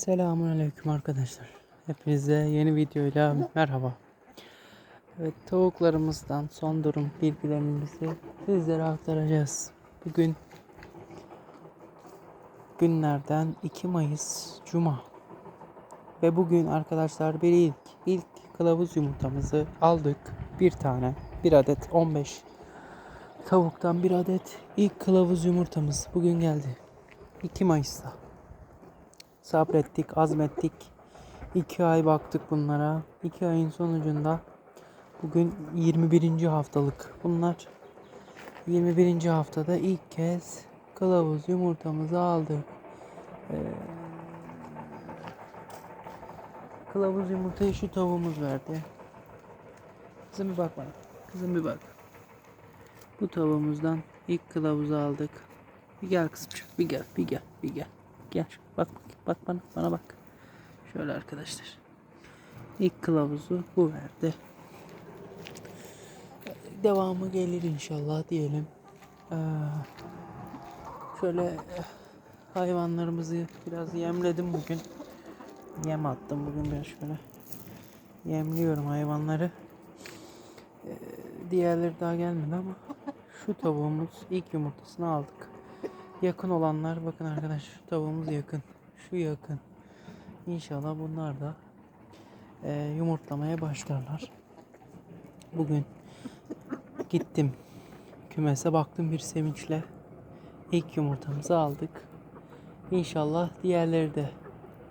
Selamünaleyküm arkadaşlar. Hepinize yeni videoyla merhaba. Evet tavuklarımızdan son durum bilgilerimizi sizlere aktaracağız. Bugün günlerden 2 Mayıs Cuma. Ve bugün arkadaşlar bir ilk ilk kılavuz yumurtamızı aldık. Bir tane, bir adet 15 tavuktan bir adet ilk kılavuz yumurtamız bugün geldi. 2 Mayıs'ta sabrettik, azmettik. İki ay baktık bunlara. İki ayın sonucunda bugün 21. haftalık bunlar. 21. haftada ilk kez kılavuz yumurtamızı aldık. Ee, kılavuz yumurtayı şu tavuğumuz verdi. Kızım bir bak bana. Kızım bir bak. Bu tavuğumuzdan ilk kılavuzu aldık. Bir gel kızım, bir gel, bir gel, bir gel. Gel, bak, bak bana, bana bak. Şöyle arkadaşlar. İlk kılavuzu bu verdi. Devamı gelir inşallah diyelim. Ee, şöyle eh, hayvanlarımızı biraz yemledim bugün. Yem attım bugün biraz şöyle. Yemliyorum hayvanları. Ee, diğerleri daha gelmedi ama şu tavuğumuz ilk yumurtasını aldık. Yakın olanlar bakın arkadaş şu tavuğumuz yakın. Şu yakın. İnşallah bunlar da e, yumurtlamaya başlarlar. Bugün gittim kümese baktım bir sevinçle ilk yumurtamızı aldık. İnşallah diğerleri de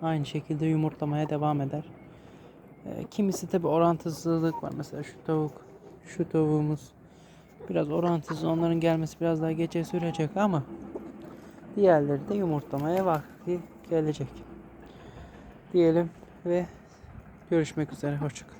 aynı şekilde yumurtlamaya devam eder. E, kimisi tabi orantısızlık var. Mesela şu tavuk, şu tavuğumuz biraz orantısız. Onların gelmesi biraz daha geçe sürecek ama diğerleri de yumurtlamaya vakti gelecek. Diyelim ve görüşmek üzere. Hoşçakalın.